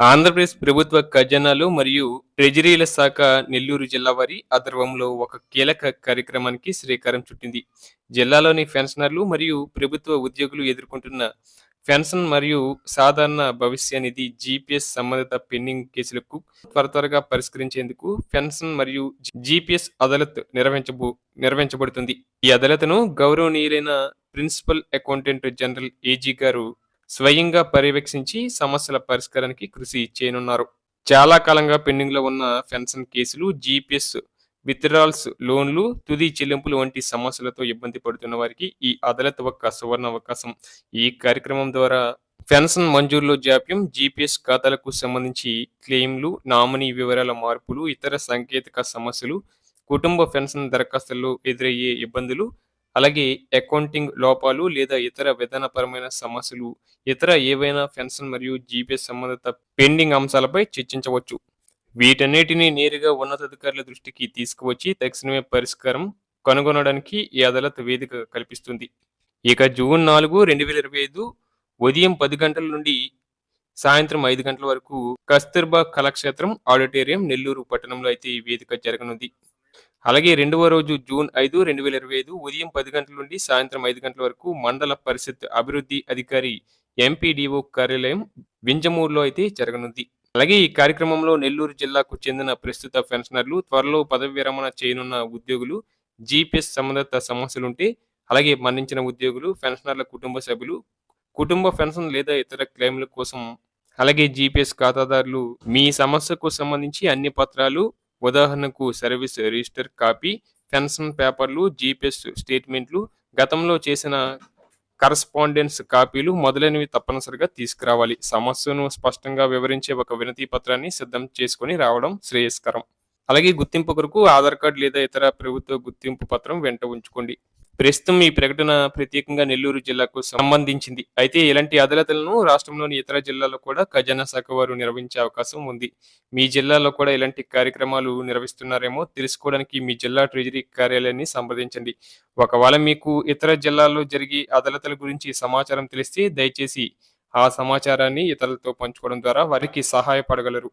ఆంధ్రప్రదేశ్ ప్రభుత్వ ఖజానాలు మరియు ట్రెజరీల శాఖ నెల్లూరు జిల్లా వారి ఆధ్వర్యంలో ఒక కీలక కార్యక్రమానికి శ్రీకారం చుట్టింది. జిల్లాలోని పెన్షనర్లు మరియు ప్రభుత్వ ఉద్యోగులు ఎదుర్కొంటున్న పెన్షన్ మరియు సాధారణ భవిష్య నిధి జీపీఎస్ సంబంధిత పెండింగ్ కేసులకు త్వర త్వరగా పరిష్కరించేందుకు పెన్షన్ మరియు జీపీఎస్ అదాలత్ నిర్వహించబో నిర్వహించబడుతుంది. ఈ అదాలత్ను గౌరవనీయులైన ప్రిన్సిపల్ అకౌంటెంట్ జనరల్ ఏజీ గారు స్వయంగా పర్యవేక్షించి సమస్యల పరిష్కారానికి కృషి చేయనున్నారు. చాలా కాలంగా పెండింగ్లో ఉన్న పెన్షన్ కేసులు జీపీఎస్ విత్డ్రాల్స్ లోన్లు తుది చెల్లింపులు వంటి సమస్యలతో ఇబ్బంది పడుతున్న వారికి ఈ అదాలత్ ఒక సువర్ణ అవకాశం ఈ కార్యక్రమం ద్వారా పెన్షన్ మంజూరులో జాప్యం జీపీఎస్ ఖాతాలకు సంబంధించి క్లెయిమ్లు నామినీ వివరాల మార్పులు ఇతర సాంకేతిక సమస్యలు కుటుంబ పెన్షన్ దరఖాస్తుల్లో ఎదురయ్యే ఇబ్బందులు అలాగే అకౌంటింగ్ లోపాలు లేదా ఇతర విధానపరమైన సమస్యలు ఇతర ఏవైనా పెన్షన్ మరియు జీపీఎస్ సంబంధిత పెండింగ్ అంశాలపై చర్చించవచ్చు. వీటన్నిటిని నేరుగా ఉన్నతాధికారుల దృష్టికి తీసుకువచ్చి తక్షణమే పరిష్కారం కనుగొనడానికి ఈ అదాలత్ వేదిక కల్పిస్తుంది. ఇక జూన్ నాలుగు రెండు వేల ఇరవై ఐదు ఉదయం పది గంటల నుండి సాయంత్రం ఐదు గంటల వరకు కస్తూర్బా కళాక్షేత్రం ఆడిటోరియం నెల్లూరు పట్టణంలో అయితే ఈ వేదిక జరగనుంది. అలాగే రెండవ రోజు జూన్ ఐదు రెండు వేల ఇరవై ఐదు ఉదయం పది గంటల నుండి సాయంత్రం ఐదు గంటల వరకు మండల పరిషత్ అభివృద్ధి అధికారి ఎంపీడీఓ కార్యాలయం వింజమూరులో అయితే జరగనుంది. అలాగే ఈ కార్యక్రమంలో నెల్లూరు జిల్లాకు చెందిన ప్రస్తుత పెన్షనర్లు త్వరలో పదవి విరమణ చేయనున్న ఉద్యోగులు జీపీఎస్ సంబంధిత సమస్యలుంటే అలాగే మరణించిన ఉద్యోగులు పెన్షనర్ల కుటుంబ సభ్యులు కుటుంబ పెన్షన్ లేదా ఇతర క్లెయిమ్ల కోసం అలాగే జీపీఎస్ ఖాతాదారులు మీ సమస్యకు సంబంధించి అన్ని పత్రాలు ఉదాహరణకు సర్వీస్ రిజిస్టర్ కాపీ పెన్షన్ పేపర్లు జీపీఎస్ స్టేట్మెంట్లు గతంలో చేసిన కరస్పాండెన్స్ కాపీలు మొదలైనవి తప్పనిసరిగా తీసుకురావాలి. సమస్యను స్పష్టంగా వివరించే ఒక వినతి పత్రాన్ని సిద్ధం చేసుకొని రావడం శ్రేయస్కరం. అలాగే గుర్తింపు కొరకు ఆధార్ కార్డు లేదా ఇతర ప్రభుత్వ గుర్తింపు పత్రం వెంట ఉంచుకోండి. ప్రస్తుతం ఈ ప్రకటన ప్రత్యేకంగా నెల్లూరు జిల్లాకు సంబంధించింది. అయితే ఇలాంటి అదలతలను రాష్ట్రంలోని ఇతర జిల్లాల్లో కూడా ఖజానా శాఖ వారు నిర్వహించే అవకాశం ఉంది. మీ జిల్లాలో కూడా ఇలాంటి కార్యక్రమాలు నిర్వహిస్తున్నారేమో తెలుసుకోవడానికి మీ జిల్లా ట్రెజరీ కార్యాలయాన్ని సంప్రదించండి. ఒకవేళ మీకు ఇతర జిల్లాల్లో జరిగే అదాలతల గురించి సమాచారం తెలిస్తే దయచేసి ఆ సమాచారాన్ని ఇతరులతో పంచుకోవడం ద్వారా వారికి సహాయపడగలరు.